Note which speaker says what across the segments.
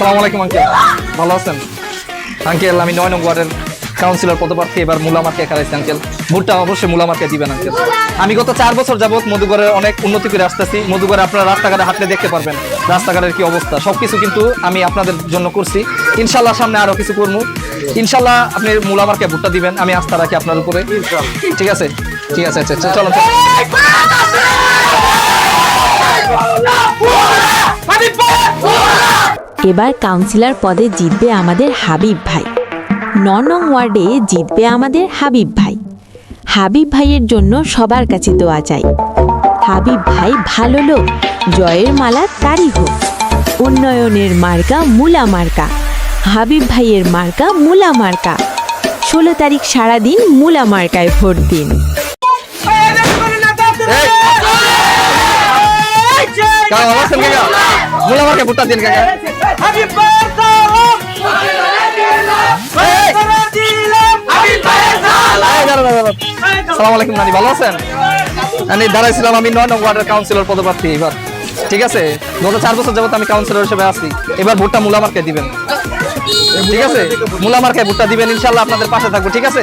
Speaker 1: সালাম আলাইকুম আঙ্কেল ভালো আছেন? আঙ্কেল আমি নয় নং ওয়ার্ডের কাউন্সিলর পদপ্রার্থী এবার মুলামার্কে খেলাইছি আঙ্কেল ভোটটা অবশ্যই মুলামার্কে দিবেন আঙ্কেল আমি গত চার বছর যাবত মধুগড়ের অনেক উন্নতি করে আসতেছি। মধুগড়ে আপনারা রাস্তাঘাটে হাঁটলে দেখতে পারবেন রাস্তাঘাটের কি অবস্থা। সবকিছু কিন্তু আমি আপনাদের জন্য করছি। ইনশাল্লাহ সামনে আরও কিছু করব। ইনশাল্লাহ আপনি মুলামার্কে ভোটটা দিবেন। আমি আস্থা রাখি আপনার উপরে। ঠিক আছে? ঠিক আছে আচ্ছা আচ্ছা, চলো
Speaker 2: এবার কাউন্সিলর পদে জিতবে আমাদের হাবিব ভাই। ন নং ওয়ার্ডে জিতবে আমাদের হাবিব ভাই। হাবিব ভাইয়ের জন্য সবার কাছে দোয়া চাই। হাবিব ভাই ভালো লোক, জয়ের মালা তারই হোক। উন্নয়নের মার্কা মুলা মার্কা, হাবিব ভাইয়ের মার্কা মুলা মার্কা। ষোলো তারিখ সারাদিন মুলা মার্কায় ভোট দিন।
Speaker 1: কাকা ভোটটা দিন কাকা। দাঁড়ান। সালাম আলাইকুম নানি ভালো আছেন? আমি দাঁড়াইছিলাম আমি নয় ওয়ার্ডের কাউন্সিলর পদপ্রার্থী এবার। ঠিক আছে? গত চার বছর যাবত আমি কাউন্সিলর হিসেবে আছি। এবার ভোটটা মুলামার্কে দিবেন। ঠিক আছে? মুলামার্কে ভোটটা দিবেন ইনশাল্লাহ আপনাদের পাশে থাকব ঠিক আছে?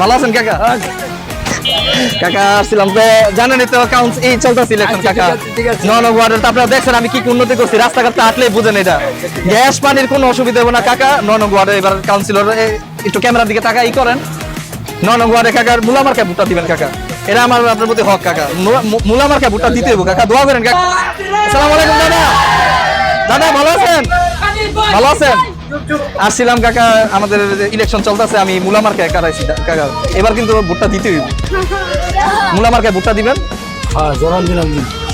Speaker 1: ভালো আছেন কাকা? কাকা আসছিলাম। তো জানেনই তো কাউন্স এই চলতেছে ইলেকশন কাকা। নন ওয়ার্ডের তো আপনারা দেখছেন আমি কি কি উন্নতি করছি? রাস্তাঘাট হাঁটলেই বুঝেন এটা। গ্যাস পানির কোনো অসুবিধা হবে না কাকা। নন ওয়ার্ডে এবার কাউন্সিলর একটু ক্যামেরার দিকে তাকাই করেন। নন ওয়ার্ডে কাকার মুলামার্কে ভোটটা দিবেন কাকা। এটা আমার আপনার প্রতি হক কাকা। মুলামার্কে ভোটটা দিতে হবে কাকা। দোয়া করেন কাকা। আসসালামু আলাইকুম। দাদা। দাদা ভালো আছেন? ভালো আছেন? আসছিলাম কাকা আমাদের ইলেকশন চলতেছে আমি মুলামার্কে কারাইছি কাকা। এবার কিন্তু ভোটটা দিতে হইব। মুলামার্কে ভোটটা দিবেন?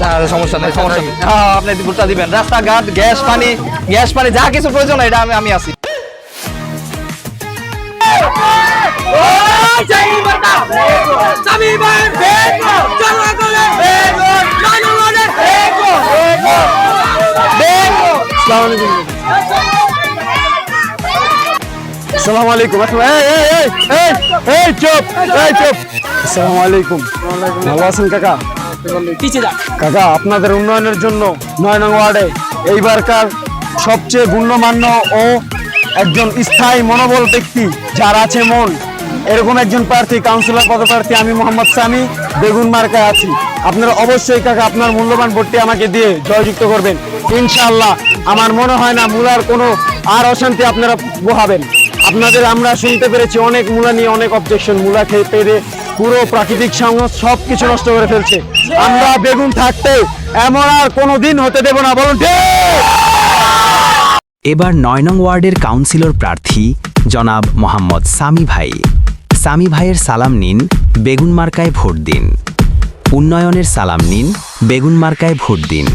Speaker 1: আর সমস্যা নেই সমস্যা নেই। হ্যাঁ আপনি ভোটটা দিবেন। রাস্তাঘাট গ্যাস পানি গ্যাস পানি যা কিছু প্রয়োজন এটা আমি আমি আছি।
Speaker 3: আসসালামু আলাইকুম। আসসালাম- এই এই এই এই এই চুপ এই চুপ. আসসালামু আলাইকুম ভালো আছেন কাকা? কাকা আপনাদের উন্নয়নের জন্য নয় নং ওয়ার্ডে এইবারকার সবচেয়ে গুণ্যমান্য ও একজন স্থায়ী মনোবল ব্যক্তি যার আছে মন এরকম একজন প্রার্থী কাউন্সিলর পদপ্রার্থী আমি মোহাম্মদ সামি বেগুন মার্কায় আছি। আপনারা অবশ্যই কাকা আপনার মূল্যবান ভোটটি আমাকে দিয়ে জয়যুক্ত করবেন। ইনশাআল্লাহ আমার মনে হয় না মূলার কোনো আর অশান্তি আপনারা পোহাবেন আপনাদের আমরা শুনতে পেরেছি অনেক মূলা নিয়ে অনেক অবজেকশন মূলা খেয়ে পেরে পুরো প্রাকৃতিক সংঘ সব কিছু নষ্ট করে ফেলছে। আমরা বেগুন থাকতে এমন আর কোনো দিন হতে দেব না, বলুন
Speaker 4: এবার নয় নং ওয়ার্ডের কাউন্সিলর প্রার্থী জনাব মোহাম্মদ সামি ভাই। সামি ভাইয়ের সালাম নিন, বেগুন মার্কায় ভোট দিন। উন্নয়নের সালাম নিন, বেগুন মার্কায় ভোট দিন।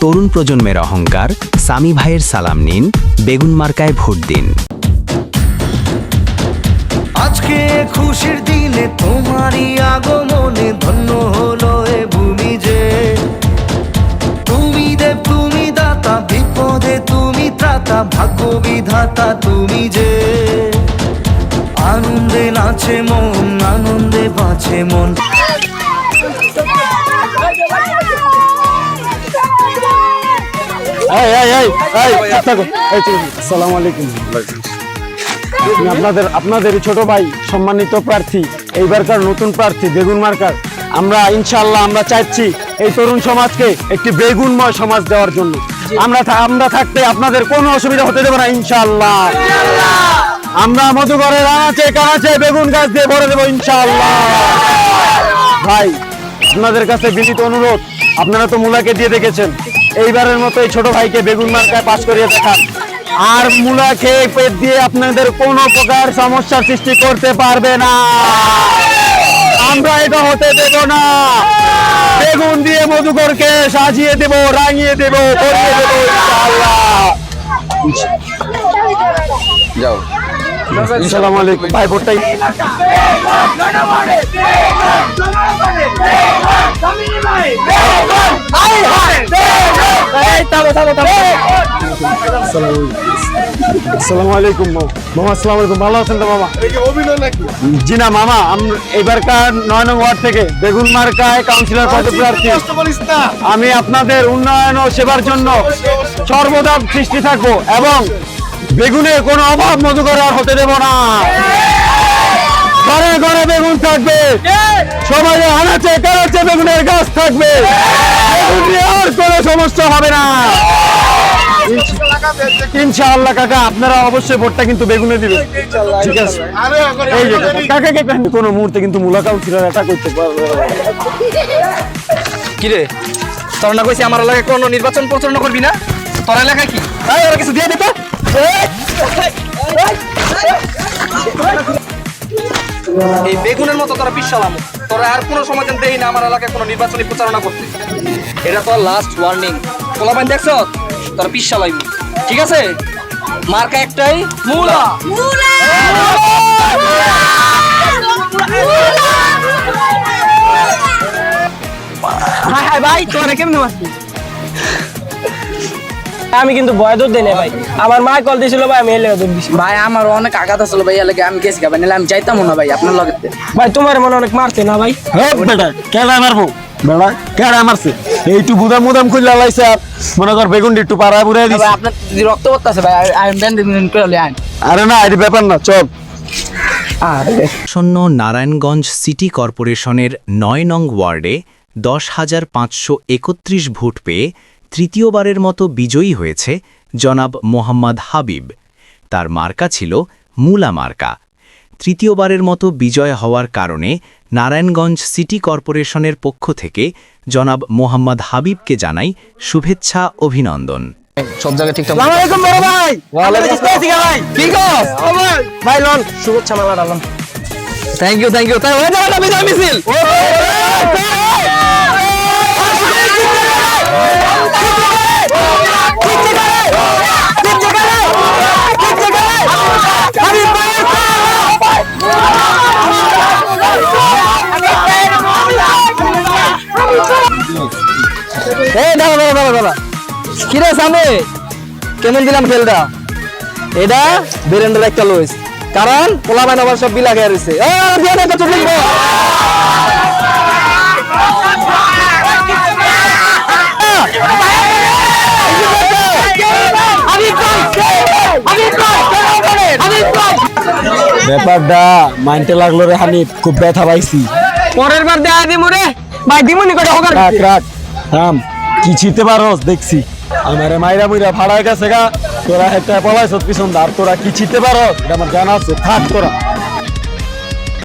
Speaker 4: তরুণ প্রজন্মের অহংকার, সামি ভাইয়ের সালাম নিন, বেগুন মার্কায় ভোট দিন।
Speaker 5: আজকে খুশির দিনে তোমারই আগমনে ধন্য হলো এ ভূমি যে তুমি দেব তুমি দাতা বিপদে তুমি ত্রাতা ভাগ্য বিধাতা তুমি যে আনন্দে নাচে মন আনন্দে বাঁচে মন।
Speaker 3: আসসালামু আমি আপনাদের আপনাদের ছোট ভাই সম্মানিত প্রার্থী এইবারকার নতুন প্রার্থী বেগুন মার্কার। আমরা ইনশাআল্লাহ আমরা চাইছি এই তরুণ সমাজকে একটি বেগুনময় সমাজ দেওয়ার জন্য। আমরা আমরা থাকতে আপনাদের কোনো অসুবিধা হতে দেবো না ইনশাআল্লাহ। আমরা মধুঘরের আনাচে কানাচে বেগুন গাছ দিয়ে ভরে দেবো ইনশাল্লাহ ভাই আপনাদের কাছে বিনীত অনুরোধ আপনারা তো মুলাকে দিয়ে দেখেছেন। এইবারের মতো এই ছোট ভাইকে বেগুন মার্কায় পাশ করিয়ে দেখান। আর মুলা খেয়ে পেট দিয়ে আপনাদের কোনো প্রকার সমস্যার সৃষ্টি করতে পারবে না। আমরা এটা হতে দেব না। বেগুন দিয়ে মধুকরকে সাজিয়ে দেব রাঙিয়ে দেব
Speaker 1: যাও।
Speaker 3: আসসালামু আলাইকুম। ভাই ভোটটাই আসসালামু আলাইকুম আলাইকুম ভালো আছেন তো জি না মামা এবারকার ওয়ার্ড থেকে বেগুন মার্কায় কাউন্সিলর আমি আপনাদের উন্নয়ন ও সেবার জন্য সর্বদা সৃষ্টি থাকব এবং বেগুনের কোনো অভাব মধুকর আর হতে দেব না। ঘরে ঘরে বেগুন থাকবে। সমাজে আনাচে কানাচে বেগুনের গাছ থাকবে। আর কোনো সমস্যা হবে না। ইনশাআল্লাহ কাকা আপনারা অবশ্যই ভোটটা কিন্তু বেগুনে দিবেন। ঠিক আছে? এই যে কাকা কাকা কোনো মুহূর্তে কিন্তু মূলা কাউন্সিলর এটা করতে পারবে না।
Speaker 1: কি রে তোর না কইছি আমার এলাকায় কোনো নির্বাচন প্রচারণা করবি না? তোর এলাকায় কি? এই ওরা কিছু দিয়ে দিতে এই বেগুনের মতো তোরা বিশালাম তোরা আর কোনো সময় যেন দেই না আমার এলাকায় কোনো নির্বাচনী প্রচারণা করতে। এটা তোর লাস্ট ওয়ার্নিং পোলাপান দেখছ? তোর বিশালাই ঠিক আছে? মার্কা একটাই মূলা।
Speaker 6: হাই হাই ভাই তোরা কেমন আছিস আমি কিন্তু ভয় দৌড় দিই ভাই। আমার মা কল দিয়েছিল ভাই আমি এলে
Speaker 7: ভাই আমার অনেক আঘাত আসলো ভাই এলাকে আমি গেছি নাহলে আমি যাইতাম না ভাই আপনার লগে।
Speaker 6: ভাই তোমার মনে অনেক মারছে না ভাই?
Speaker 3: হ্যাঁ বেটা কেডা মারবো? কেডা মারছে? এইটু বুদাম মুদাম খুললা লাইছে আর মনে কর বেগুন একটু পাড়া দিছে
Speaker 7: ভাই আপনার যদি রক্ত পড়তেছে ভাই আমি ব্যান্ড দিন করে আইন।
Speaker 3: আরে না এটা ব্যাপার না চল।
Speaker 4: আসন্ন নারায়ণগঞ্জ সিটি কর্পোরেশনের নয় নং ওয়ার্ডে দশ হাজার পাঁচশো একত্রিশ ভোট পেয়ে তৃতীয়বারের মতো বিজয়ী হয়েছে জনাব মোহাম্মদ হাবিব তার মার্কা ছিল মূলা মার্কা তৃতীয়বারের মতো বিজয় হওয়ার কারণে নারায়ণগঞ্জ সিটি কর্পোরেশনের পক্ষ থেকে জনাব মোহাম্মদ হাবিবকে জানাই শুভেচ্ছা অভিনন্দন
Speaker 1: সব জায়গায় ঠিকঠাক
Speaker 6: ভাই লন শুভেচ্ছা মালা
Speaker 1: থ্যাংক ইউ থ্যাংক ইউ হয়ে মিছিল দাঁড়া দাঁড়া কিরে সামনে? কেমন দিলাম খেলটা? এটা বেরেন্ডার একটা লইস কারণ পোলা বাইন আবার সব বিলা রয়েছে।
Speaker 3: ব্যাপারটা মাইন্ডে লাগল রে হানিফ খুব ব্যথা পাইছি।
Speaker 6: পরের বার দেয়া দিমু রে। ভাই দিমুনি করে হোকার
Speaker 3: রাখ রাখ। থাম। কি ছিতে পারস দেখছি। আমারে মাইরা মুইরা ভাড়ায় গেছে গা। তোরা একটা পলাইছ পিছন আর তোরা কি ছিতে পারস আমার জানা আছে, থাক তোরা।